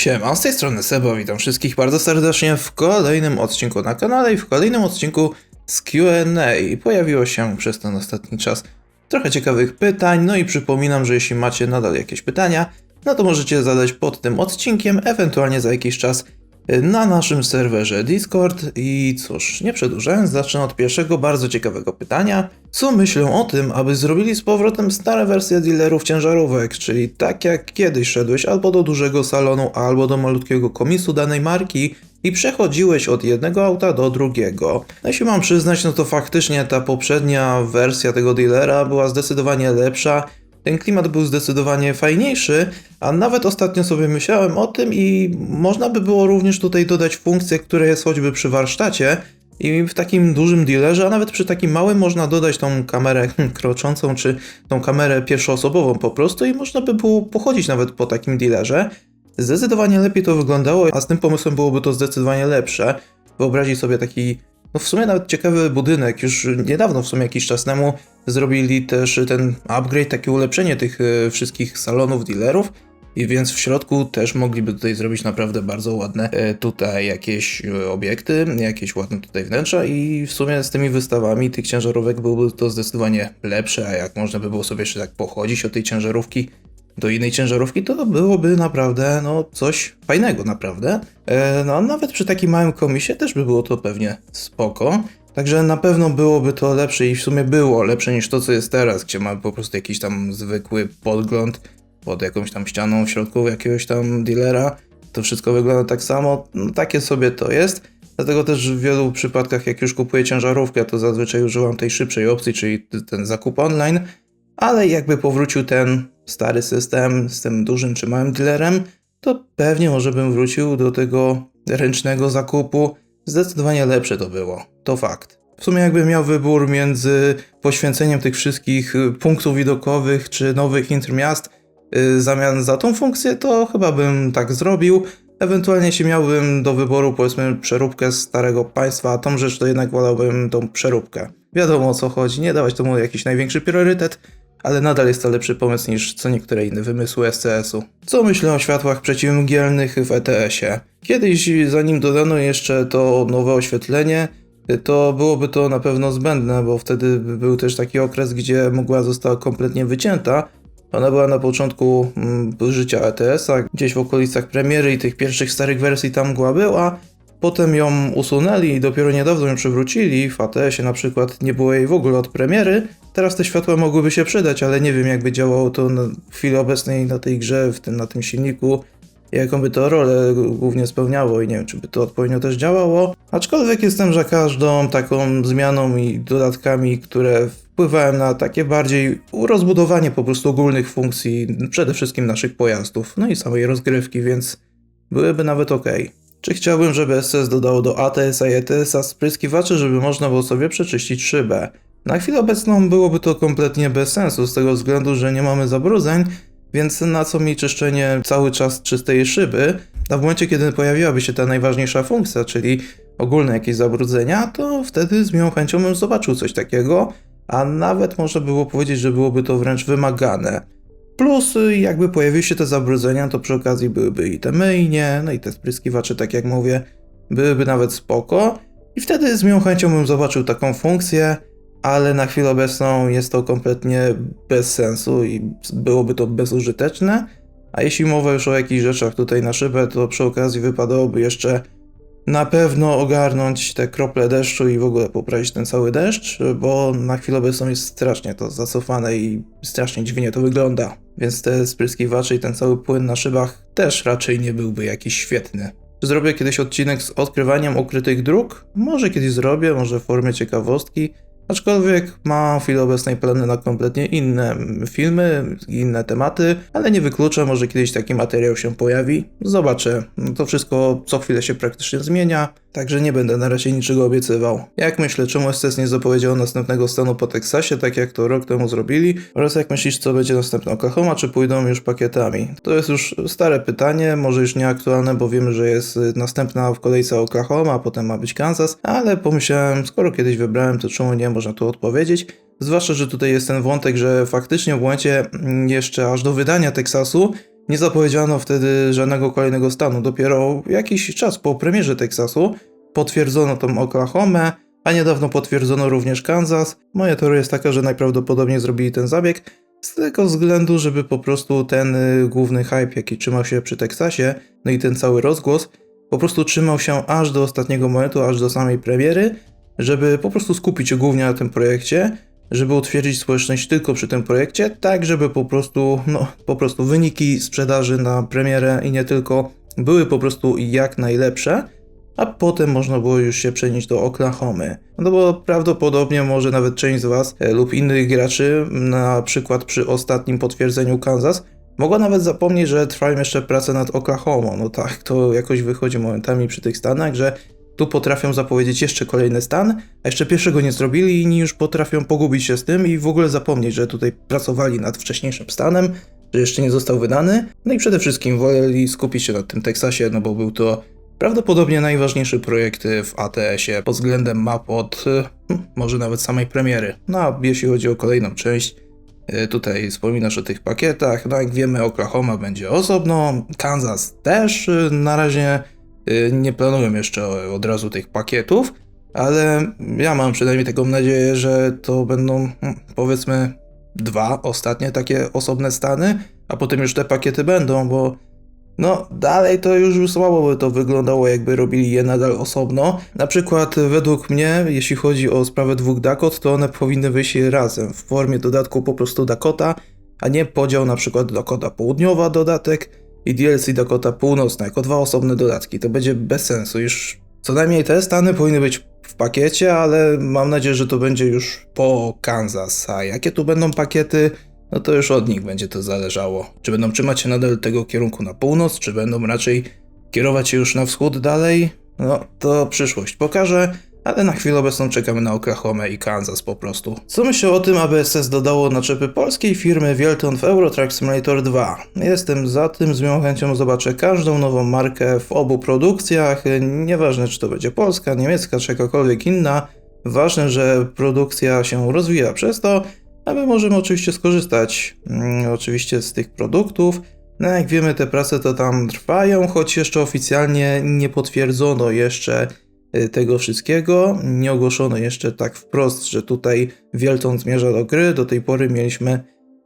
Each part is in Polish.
Siema, z tej strony Sebo, witam wszystkich bardzo serdecznie w kolejnym odcinku na kanale i w kolejnym odcinku z Q&A. Pojawiło się przez ten ostatni czas trochę ciekawych pytań, no i przypominam, że jeśli macie nadal jakieś pytania, no to możecie zadać pod tym odcinkiem, ewentualnie za jakiś czas na naszym serwerze Discord. I cóż, nie przedłużając, zacznę od pierwszego bardzo ciekawego pytania. Co myślą o tym, aby zrobili z powrotem stare wersje dealerów ciężarówek, czyli tak jak kiedyś szedłeś albo do dużego salonu, albo do malutkiego komisu danej marki i przechodziłeś od jednego auta do drugiego. No jeśli mam przyznać, no to faktycznie ta poprzednia wersja tego dealera była zdecydowanie lepsza ten klimat był zdecydowanie fajniejszy, a nawet ostatnio sobie myślałem o tym i można by było również tutaj dodać funkcję, która jest choćby przy warsztacie. I w takim dużym dealerze, a nawet przy takim małym można dodać tą kamerę kroczącą, czy tą kamerę pierwszoosobową po prostu i można by było pochodzić nawet po takim dealerze. Zdecydowanie lepiej to wyglądało, a z tym pomysłem byłoby to zdecydowanie lepsze. Wyobrazić sobie taki no w sumie nawet ciekawy budynek. Już niedawno, w sumie jakiś czas temu, zrobili też ten upgrade, takie ulepszenie tych e, wszystkich salonów dealerów. I więc w środku też mogliby tutaj zrobić naprawdę bardzo ładne e, tutaj jakieś e, obiekty, jakieś ładne tutaj wnętrza i w sumie z tymi wystawami tych ciężarówek byłoby to zdecydowanie lepsze, a jak można by było sobie jeszcze tak pochodzić od tej ciężarówki do innej ciężarówki, to byłoby naprawdę no, coś fajnego, naprawdę. E, no, nawet przy takim małym komisie też by było to pewnie spoko. Także na pewno byłoby to lepsze i w sumie było lepsze niż to, co jest teraz, gdzie mamy po prostu jakiś tam zwykły podgląd pod jakąś tam ścianą w środku jakiegoś tam dealera. To wszystko wygląda tak samo. No, takie sobie to jest. Dlatego też w wielu przypadkach, jak już kupuję ciężarówkę, to zazwyczaj używam tej szybszej opcji, czyli ten zakup online. Ale jakby powrócił ten stary system z tym dużym czy małym dealerem, to pewnie może bym wrócił do tego ręcznego zakupu. Zdecydowanie lepsze to było. To fakt. W sumie jakbym miał wybór między poświęceniem tych wszystkich punktów widokowych czy nowych intermiast yy, zamian za tą funkcję, to chyba bym tak zrobił. Ewentualnie jeśli miałbym do wyboru powiedzmy przeróbkę starego państwa, a tą rzecz to jednak wolałbym tą przeróbkę. Wiadomo o co chodzi, nie dawać temu jakiś największy priorytet, ale nadal jest to lepszy pomysł niż co niektóre inne wymysły SCS-u. Co myślę o światłach przeciwmgielnych w ETS-ie? Kiedyś, zanim dodano jeszcze to nowe oświetlenie, to byłoby to na pewno zbędne, bo wtedy był też taki okres, gdzie mgła została kompletnie wycięta. Ona była na początku mm, życia ETS-a, gdzieś w okolicach premiery i tych pierwszych starych wersji tam mgła była, Potem ją usunęli i dopiero niedawno ją przywrócili. W ATS-ie na przykład nie było jej w ogóle od premiery. Teraz te światła mogłyby się przydać, ale nie wiem jakby działało to na chwili obecnej na tej grze, w tym, na tym silniku. Jaką by to rolę głównie spełniało i nie wiem, czy by to odpowiednio też działało. Aczkolwiek jestem za każdą taką zmianą i dodatkami, które wpływają na takie bardziej rozbudowanie po prostu ogólnych funkcji, przede wszystkim naszych pojazdów, no i samej rozgrywki, więc byłyby nawet ok. Czy chciałbym, żeby SS dodało do ATS-a i ETS-a spryskiwacze, żeby można było sobie przeczyścić szybę? Na chwilę obecną byłoby to kompletnie bez sensu, z tego względu, że nie mamy zabrudzeń, więc na co mi czyszczenie cały czas czystej szyby? A w momencie, kiedy pojawiłaby się ta najważniejsza funkcja, czyli ogólne jakieś zabrudzenia, to wtedy z miłą chęcią bym zobaczył coś takiego, a nawet można było powiedzieć, że byłoby to wręcz wymagane. Plus, jakby pojawiły się te zabrudzenia, to przy okazji byłyby i te myjnie, no i te spryskiwacze, tak jak mówię, byłyby nawet spoko. I wtedy z miłą chęcią bym zobaczył taką funkcję, ale na chwilę obecną jest to kompletnie bez sensu i byłoby to bezużyteczne. A jeśli mowa już o jakichś rzeczach tutaj na szybę, to przy okazji wypadałoby jeszcze na pewno ogarnąć te krople deszczu i w ogóle poprawić ten cały deszcz, bo na chwilę obecną jest strasznie to zacofane i strasznie dziwnie to wygląda. Więc te spryskiwacze i ten cały płyn na szybach też raczej nie byłby jakiś świetny. Zrobię kiedyś odcinek z odkrywaniem ukrytych dróg? Może kiedyś zrobię, może w formie ciekawostki. Aczkolwiek mam w chwili obecnej plany na kompletnie inne filmy, inne tematy, ale nie wykluczam, może kiedyś taki materiał się pojawi. Zobaczę. To wszystko co chwilę się praktycznie zmienia, także nie będę na razie niczego obiecywał. Jak myślę, czemu STS nie zapowiedział następnego stanu po Teksasie, tak jak to rok temu zrobili? Oraz jak myślisz, co będzie następne Oklahoma, czy pójdą już pakietami? To jest już stare pytanie, może już nieaktualne, bo wiemy, że jest następna w kolejce Oklahoma, a potem ma być Kansas, ale pomyślałem, skoro kiedyś wybrałem, to czemu nie można tu odpowiedzieć? Zwłaszcza, że tutaj jest ten wątek, że faktycznie w momencie jeszcze aż do wydania Teksasu nie zapowiedziano wtedy żadnego kolejnego stanu. Dopiero jakiś czas po premierze Teksasu potwierdzono tą Oklahomę, a niedawno potwierdzono również Kansas. Moja teoria jest taka, że najprawdopodobniej zrobili ten zabieg z tego względu, żeby po prostu ten y, główny hype, jaki trzymał się przy Teksasie, no i ten cały rozgłos, po prostu trzymał się aż do ostatniego momentu, aż do samej premiery, żeby po prostu skupić się głównie na tym projekcie, żeby utwierdzić społeczność tylko przy tym projekcie, tak żeby po prostu, no, po prostu wyniki sprzedaży na premierę i nie tylko były po prostu jak najlepsze, a potem można było już się przenieść do Oklahomy. No bo prawdopodobnie może nawet część z Was e, lub innych graczy, na przykład przy ostatnim potwierdzeniu Kansas, mogła nawet zapomnieć, że trwają jeszcze prace nad Oklahomą. No tak, to jakoś wychodzi momentami przy tych stanach, że tu potrafią zapowiedzieć jeszcze kolejny stan, a jeszcze pierwszego nie zrobili i inni już potrafią pogubić się z tym i w ogóle zapomnieć, że tutaj pracowali nad wcześniejszym stanem, że jeszcze nie został wydany. No i przede wszystkim woleli skupić się na tym Teksasie, no bo był to prawdopodobnie najważniejszy projekt w ATS-ie pod względem map od hmm, może nawet samej premiery. No a jeśli chodzi o kolejną część, y, Tutaj wspominasz o tych pakietach. No jak wiemy, Oklahoma będzie osobno, Kansas też. y, Na razie nie planują jeszcze od razu tych pakietów, ale ja mam przynajmniej taką nadzieję, że to będą hmm, powiedzmy dwa ostatnie takie osobne stany, a potem już te pakiety będą, bo no, dalej to już słabo by to wyglądało, jakby robili je nadal osobno. Na przykład, według mnie, jeśli chodzi o sprawę dwóch Dakot, to one powinny wyjść razem, w formie dodatku po prostu Dakota, a nie podział na przykład Dakota Południowa dodatek i DLC Dakota Północna jako dwa osobne dodatki. To będzie bez sensu. Już co najmniej te stany powinny być w pakiecie, ale mam nadzieję, że to będzie już po Kansas. A jakie tu będą pakiety? no to już od nich będzie to zależało. Czy będą trzymać się nadal tego kierunku na północ, czy będą raczej kierować się już na wschód dalej? No, to przyszłość pokaże, ale na chwilę obecną czekamy na Oklahoma i Kansas po prostu. Co myślę o tym, aby SS dodało naczepy polskiej firmy Wielton w Eurotrack Simulator 2? Jestem za tym, z miłą chęcią zobaczę każdą nową markę w obu produkcjach, nieważne czy to będzie polska, niemiecka czy jakakolwiek inna, ważne, że produkcja się rozwija przez to, a my możemy oczywiście skorzystać mm, oczywiście z tych produktów. No jak wiemy te prace to tam trwają, choć jeszcze oficjalnie nie potwierdzono jeszcze tego wszystkiego. Nie ogłoszono jeszcze tak wprost, że tutaj Wielton zmierza do gry. Do tej pory mieliśmy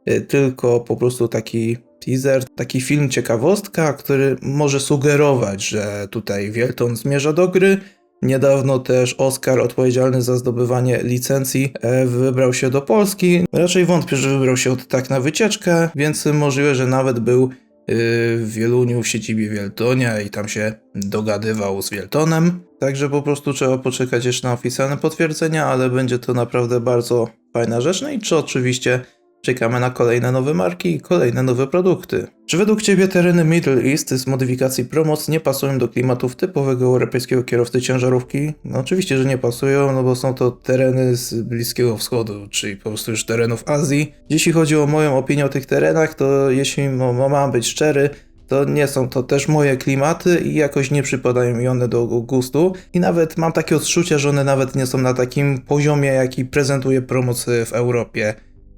y, tylko po prostu taki teaser, taki film ciekawostka, który może sugerować, że tutaj Wielton zmierza do gry. Niedawno też Oscar, odpowiedzialny za zdobywanie licencji, e, wybrał się do Polski. Raczej wątpię, że wybrał się od tak na wycieczkę, więc możliwe, że nawet był w Wieluniu w siedzibie Wieltonia i tam się dogadywał z Wieltonem. Także po prostu trzeba poczekać jeszcze na oficjalne potwierdzenia, ale będzie to naprawdę bardzo fajna rzecz. No i czy oczywiście Czekamy na kolejne nowe marki i kolejne nowe produkty. Czy według Ciebie tereny Middle East z modyfikacji Promoc nie pasują do klimatów typowego europejskiego kierowcy ciężarówki? No oczywiście, że nie pasują, no bo są to tereny z Bliskiego Wschodu, czyli po prostu już terenów Azji. Jeśli chodzi o moją opinię o tych terenach, to jeśli mam być szczery, to nie są to też moje klimaty i jakoś nie przypadają mi one do gustu. I nawet mam takie odczucia, że one nawet nie są na takim poziomie, jaki prezentuje promoc w Europie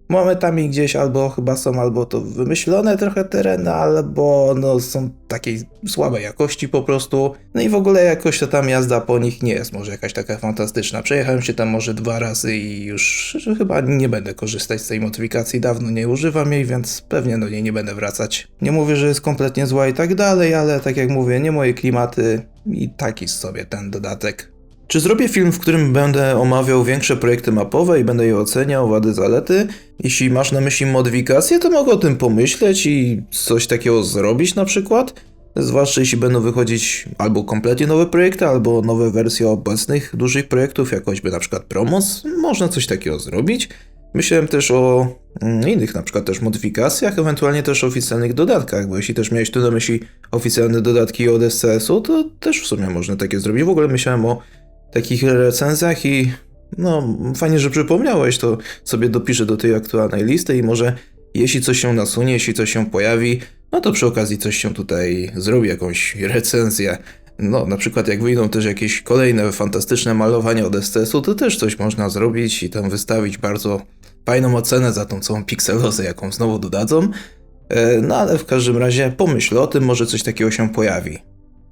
momentami gdzieś albo chyba są albo to wymyślone trochę tereny, albo no są takiej słabej jakości po prostu. No i w ogóle jakoś to tam jazda po nich nie jest może jakaś taka fantastyczna. Przejechałem się tam może dwa razy i już chyba nie będę korzystać z tej modyfikacji, dawno nie używam jej, więc pewnie do niej nie będę wracać. Nie mówię, że jest kompletnie zła i tak dalej, ale tak jak mówię, nie moje klimaty i taki sobie ten dodatek. Czy zrobię film, w którym będę omawiał większe projekty mapowe i będę je oceniał, wady, zalety? Jeśli masz na myśli modyfikacje, to mogę o tym pomyśleć i coś takiego zrobić na przykład. Zwłaszcza jeśli będą wychodzić albo kompletnie nowe projekty, albo nowe wersje obecnych dużych projektów, jak choćby na przykład Promos. Można coś takiego zrobić. Myślałem też o mm, innych na przykład też modyfikacjach, ewentualnie też oficjalnych dodatkach, bo jeśli też miałeś tu na myśli oficjalne dodatki od SCS-u, to też w sumie można takie zrobić. W ogóle myślałem o takich recenzjach i no fajnie, że przypomniałeś, to sobie dopiszę do tej aktualnej listy i może jeśli coś się nasunie, jeśli coś się pojawi, no to przy okazji coś się tutaj zrobi, jakąś recenzję. No, na przykład jak wyjdą też jakieś kolejne fantastyczne malowania od STS-u, to też coś można zrobić i tam wystawić bardzo fajną ocenę za tą całą pikselozę, jaką znowu dodadzą. E, No ale w każdym razie pomyśl o tym, może coś takiego się pojawi.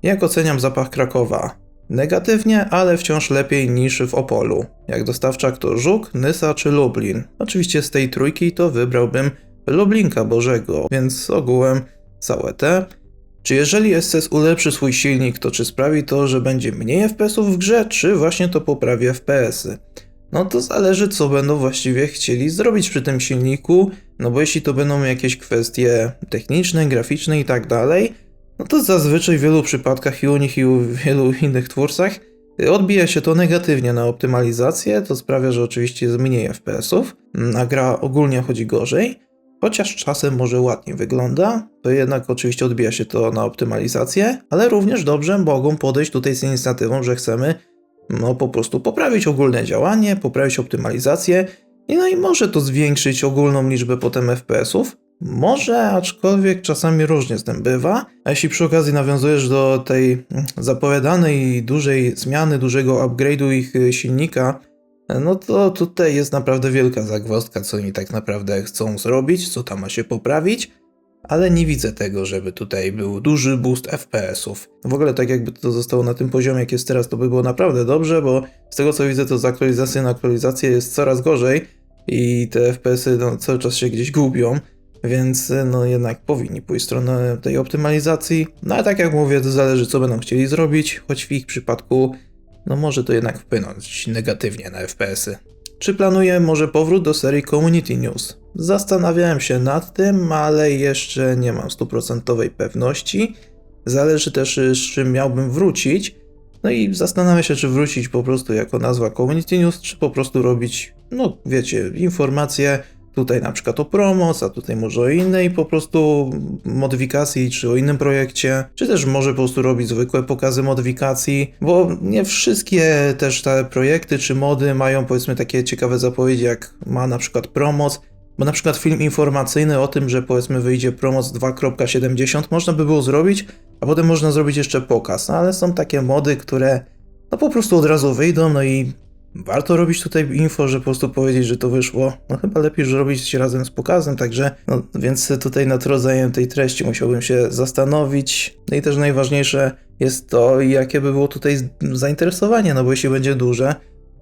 Jak oceniam zapach Krakowa? Negatywnie, ale wciąż lepiej niż w Opolu. Jak dostawczak to Żuk, Nysa czy Lublin. Oczywiście z tej trójki to wybrałbym Lublinka Bożego, więc ogółem całe te. Czy jeżeli SCS ulepszy swój silnik, to czy sprawi to, że będzie mniej FPS-ów w grze, czy właśnie to poprawi FPS-y? No to zależy, co będą właściwie chcieli zrobić przy tym silniku, no bo jeśli to będą jakieś kwestie techniczne, graficzne i tak dalej, no to zazwyczaj w wielu przypadkach i u nich i u wielu innych twórcach odbija się to negatywnie na optymalizację, to sprawia, że oczywiście jest mniej FPS-ów, a gra ogólnie chodzi gorzej, chociaż czasem może ładnie wygląda, to jednak oczywiście odbija się to na optymalizację, ale również dobrze mogą podejść tutaj z inicjatywą, że chcemy no po prostu poprawić ogólne działanie, poprawić optymalizację i no i może to zwiększyć ogólną liczbę potem FPS-ów. Może, aczkolwiek czasami różnie z tym bywa. A jeśli przy okazji nawiązujesz do tej zapowiadanej dużej zmiany, dużego upgrade'u ich y, silnika, no to tutaj jest naprawdę wielka zagwozdka, co oni tak naprawdę chcą zrobić, co tam ma się poprawić ale nie widzę tego, żeby tutaj był duży boost FPS-ów. W ogóle tak jakby to zostało na tym poziomie, jak jest teraz, to by było naprawdę dobrze, bo z tego co widzę, to z aktualizacji na aktualizację jest coraz gorzej i te FPS-y no, cały czas się gdzieś gubią, więc no jednak powinni pójść w stronę tej optymalizacji. No ale tak jak mówię, to zależy co będą chcieli zrobić, choć w ich przypadku no może to jednak wpłynąć negatywnie na FPS-y. Czy planuję może powrót do serii Community News? Zastanawiałem się nad tym, ale jeszcze nie mam stuprocentowej pewności. Zależy też z czym miałbym wrócić. No i zastanawiam się, czy wrócić po prostu jako nazwa Community News, czy po prostu robić, no wiecie, informacje tutaj na przykład o promoc, a tutaj może o innej po prostu modyfikacji, czy o innym projekcie, czy też może po prostu robić zwykłe pokazy modyfikacji, bo nie wszystkie też te projekty czy mody mają powiedzmy takie ciekawe zapowiedzi, jak ma na przykład promoc, bo na przykład film informacyjny o tym, że powiedzmy wyjdzie promoc 2.70 można by było zrobić, a potem można zrobić jeszcze pokaz, no ale są takie mody, które no po prostu od razu wyjdą, no i warto robić tutaj info, że po prostu powiedzieć, że to wyszło. No chyba lepiej już robić razem z pokazem, także no więc tutaj nad rodzajem tej treści musiałbym się zastanowić. No i też najważniejsze jest to, jakie by było tutaj zainteresowanie, no bo jeśli będzie duże,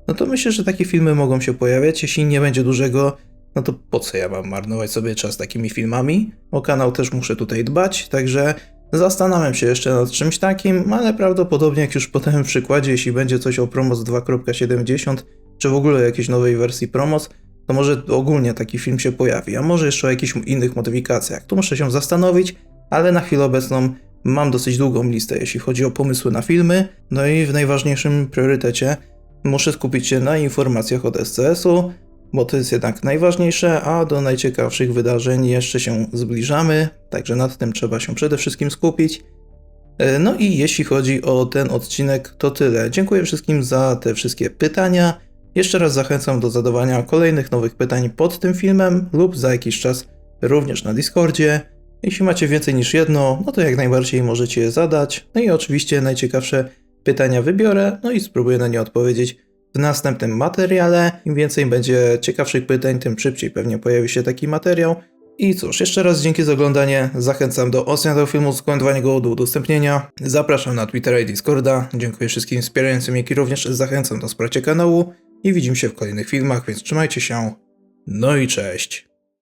no to myślę, że takie filmy mogą się pojawiać. Jeśli nie będzie dużego, no to po co ja mam marnować sobie czas takimi filmami? O kanał też muszę tutaj dbać, także zastanawiam się jeszcze nad czymś takim, ale prawdopodobnie jak już potem w przykładzie, jeśli będzie coś o Promos 2.70, czy w ogóle jakiejś nowej wersji Promos, to może ogólnie taki film się pojawi, a może jeszcze o jakichś innych modyfikacjach. Tu muszę się zastanowić, ale na chwilę obecną mam dosyć długą listę, jeśli chodzi o pomysły na filmy, no i w najważniejszym priorytecie muszę skupić się na informacjach od SCS-u, bo to jest jednak najważniejsze, a do najciekawszych wydarzeń jeszcze się zbliżamy, także nad tym trzeba się przede wszystkim skupić. E, No i jeśli chodzi o ten odcinek, to tyle. Dziękuję wszystkim za te wszystkie pytania. Jeszcze raz zachęcam do zadawania kolejnych nowych pytań pod tym filmem lub za jakiś czas również na Discordzie. Jeśli macie więcej niż jedno, no to jak najbardziej możecie je zadać. No i oczywiście najciekawsze pytania wybiorę, no i spróbuję na nie odpowiedzieć w następnym materiale. Im więcej będzie ciekawszych pytań, tym szybciej pewnie pojawi się taki materiał. I cóż, jeszcze raz dzięki za oglądanie. Zachęcam do oceny tego filmu, skomentowania go, do udostępnienia. Zapraszam na Twittera i Discorda. Dziękuję wszystkim wspierającym, jak i również zachęcam do wsparcia kanału. I widzimy się w kolejnych filmach, więc trzymajcie się. No i cześć.